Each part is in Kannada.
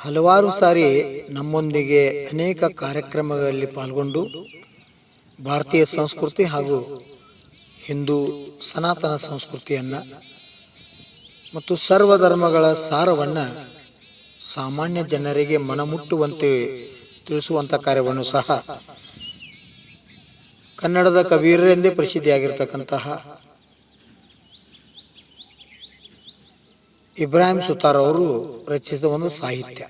ಹಲವಾರು ಸಾರಿ ನಮ್ಮೊಂದಿಗೆ ಅನೇಕ ಕಾರ್ಯಕ್ರಮಗಳಲ್ಲಿ ಪಾಲ್ಗೊಂಡು ಭಾರತೀಯ ಸಂಸ್ಕೃತಿ ಹಾಗೂ ಹಿಂದೂ ಸನಾತನ ಸಂಸ್ಕೃತಿಯನ್ನು ಮತ್ತು ಸರ್ವಧರ್ಮಗಳ ಸಾರವನ್ನು ಸಾಮಾನ್ಯ ಜನರಿಗೆ ಮನಮುಟ್ಟುವಂತೆ ತಿಳಿಸುವಂಥ ಕಾರ್ಯವನ್ನು ಸಹ ಕನ್ನಡದ ಕಬೀರರೆಂದೇ ಪ್ರಸಿದ್ಧಿಯಾಗಿರ್ತಕ್ಕಂತಹ ಇಬ್ರಾಹಿಂ ಸುತಾರ್ ಅವರು ರಚಿಸಿದ ಒಂದು ಸಾಹಿತ್ಯ.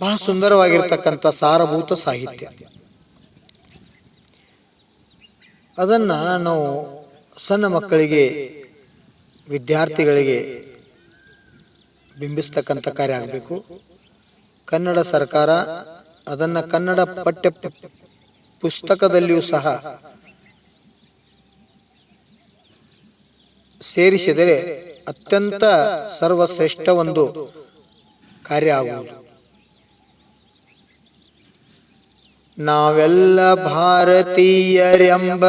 ಬಹಳ ಸುಂದರವಾಗಿರ್ತಕ್ಕಂಥ ಸಾರಭೂತ ಸಾಹಿತ್ಯ. ಅದನ್ನು ನಾವು ಸಣ್ಣ ಮಕ್ಕಳಿಗೆ, ವಿದ್ಯಾರ್ಥಿಗಳಿಗೆ ಬಿಂಬಿಸ್ತಕ್ಕಂಥ ಕಾರ್ಯ ಆಗಬೇಕು. ಕನ್ನಡ ಸರ್ಕಾರ ಅದನ್ನು ಕನ್ನಡ ಪಠ್ಯ ಪುಸ್ತಕದಲ್ಲಿಯೂ ಸಹ ಸೇರಿಸಿದರೆ ಅತ್ಯಂತ ಸರ್ವಶ್ರೇಷ್ಠ ಒಂದು ಕಾರ್ಯ ಆಗುವುದು ನಾವೆಲ್ಲ ಭಾರತೀಯರೆಂಬ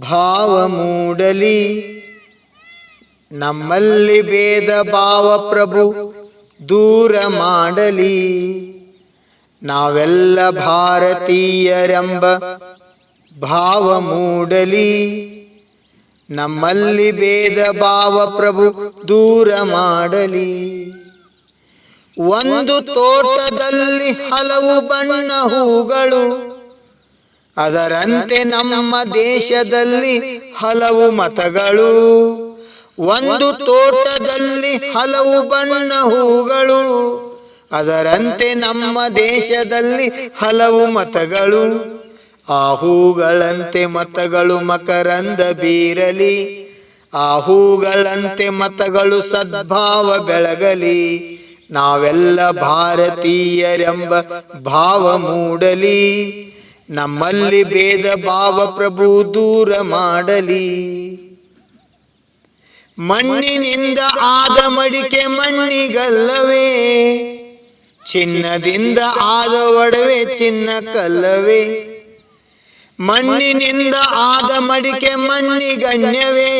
ಭಾವ ಮೂಡಲಿ ನಮ್ಮಲ್ಲಿ ಭೇದ ಭಾವ ಪ್ರಭು ದೂರ ಮಾಡಲಿ. ನಾವೆಲ್ಲ ಭಾರತೀಯರೆಂಬ ಭಾವ ಮೂಡಲಿ ನಮ್ಮಲ್ಲಿ ಭೇದ ಭಾವ ಪ್ರಭು ದೂರ ಮಾಡಲಿ. ಒಂದು ತೋಟದಲ್ಲಿ ಹಲವು ಬಣ್ಣ ಹೂಗಳು, ಅದರಂತೆ ನಮ್ಮ ದೇಶದಲ್ಲಿ ಹಲವು ಮತಗಳು. ಒಂದು ತೋಟದಲ್ಲಿ ಹಲವು ಬಣ್ಣ ಹೂಗಳು, ಅದರಂತೆ ನಮ್ಮ ದೇಶದಲ್ಲಿ ಹಲವು ಮತಗಳು. ಆ ಹೂಗಳಂತೆ ಮತಗಳು ಮಕರಂದ ಬೀರಲಿ. ಆ ಹೂಗಳಂತೆ ಮತಗಳು ಸದ್ಭಾವ ಬೆಳಗಲಿ. ನಾವೆಲ್ಲ ಭಾರತೀಯರೆಂಬ ಭಾವ ಮೂಡಲಿ. ನಮ್ಮಲ್ಲಿ ಭೇದ ಭಾವ ಪ್ರಭು ದೂರ ಮಾಡಲಿ. ಮಣ್ಣಿನಿಂದ ಆದ ಮಡಿಕೆ ಮಣ್ಣಿಗಲ್ಲವೇ. ಚಿನ್ನದಿಂದ ಆದ ಒಡವೆ ಚಿನ್ನ ಕಲ್ಲವೇ. ಮಣ್ಣಿನಿಂದ ಆದ ಮಡಿಕೆ ಮಣ್ಣಿಗಣ್ಯವೇ,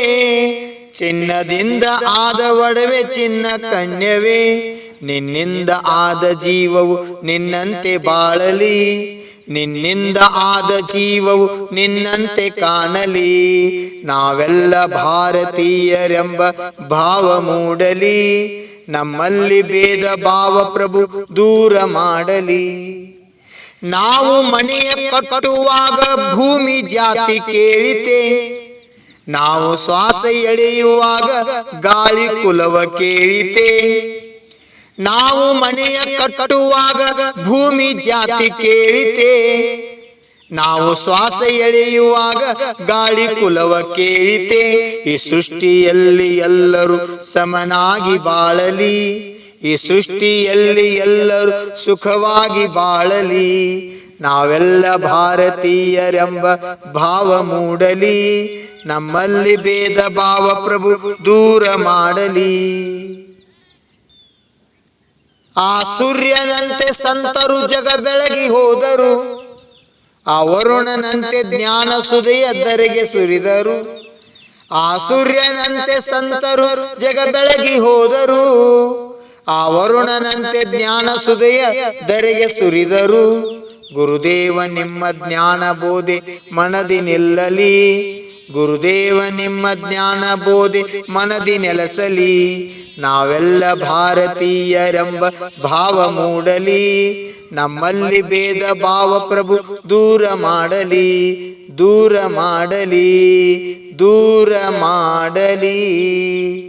ಚಿನ್ನದಿಂದ ಆದ ಒಡವೆ ಚಿನ್ನ ಕಣ್ಯವೇ, ನಿನ್ನಿಂದ ಆದ ಜೀವವು ನಿನ್ನಂತೆ ಬಾಳಲಿ, ನಿನ್ನಿಂದ ಆದ ಜೀವವು ನಿನ್ನಂತೆ ಕಾಣಲಿ, ನಾವೆಲ್ಲ ಭಾರತೀಯರೆಂಬ ಭಾವ ಮೂಡಲಿ, ನಮ್ಮಲ್ಲಿ ಭೇದ ಭಾವ ಪ್ರಭು ದೂರ ಮಾಡಲಿ. ನಾವು ಮನೆಯ ಕಟ್ಟುವಾಗ ಭೂಮಿ ಜಾತಿ ಕೇಳಿತೆ. ನಾವು ಶ್ವಾಸ ಎಳೆಯುವಾಗ ಗಾಳಿ ಕುಲವ ಕೇಳಿತೆ. ನಾವು ಮನೆಯ ಕಟ್ಟುವಾಗ ಭೂಮಿ ಜಾತಿ ಕೇಳಿತೆ. ನಾವು ಶ್ವಾಸ ಎಳೆಯುವಾಗ ಗಾಳಿ ಕುಲವ ಕೇಳಿತೆ. ಈ ಸೃಷ್ಟಿಯಲ್ಲಿ ಎಲ್ಲರೂ ಸಮನಾಗಿ ಬಾಳಲಿ. ಈ ಸೃಷ್ಟಿಯಲ್ಲಿ ಎಲ್ಲರೂ ಸುಖವಾಗಿ ಬಾಳಲಿ. ನಾವೆಲ್ಲ ಭಾರತೀಯರೆಂಬ ಭಾವ ಮೂಡಲಿ. ನಮ್ಮಲ್ಲಿ ಭೇದ ಭಾವ ಪ್ರಭು ದೂರ ಮಾಡಲಿ. ಆ ಸೂರ್ಯನಂತೆ ಸಂತರು ಜಗ ಬೆಳಗಿ ಹೋದರು. ಆ ವರುಣನಂತೆ ಜ್ಞಾನ ಸುದೆಯ ದರೆಗೆ ಸುರಿದರು. ಆ ಸೂರ್ಯನಂತೆ ಸಂತರು ಜಗ ಬೆಳಗಿ ಹೋದರು. ಆ ವರುಣನಂತೆ ಜ್ಞಾನ ಸುದೆಯ ದರೆಯ ಸುರಿದರು. ಗುರುದೇವ ನಿಮ್ಮ ಜ್ಞಾನ ಬೋಧೆ ಮನದಿ ನಿಲ್ಲಲಿ. ಗುರುದೇವ ನಿಮ್ಮ ಜ್ಞಾನ ಬೋಧೆ ಮನದಿ ನೆಲೆಸಲಿ. ನಾವೆಲ್ಲ ಭಾರತೀಯರೆಂಬ ಭಾವ ಮೂಡಲಿ. ನಮ್ಮಲ್ಲಿ ಭೇದ ಭಾವ ಪ್ರಭು ದೂರ ಮಾಡಲಿ. ದೂರ ಮಾಡಲಿ. ದೂರ ಮಾಡಲಿ.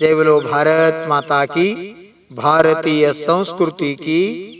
जय बोलो भारत माता की भारतीय संस्कृति की।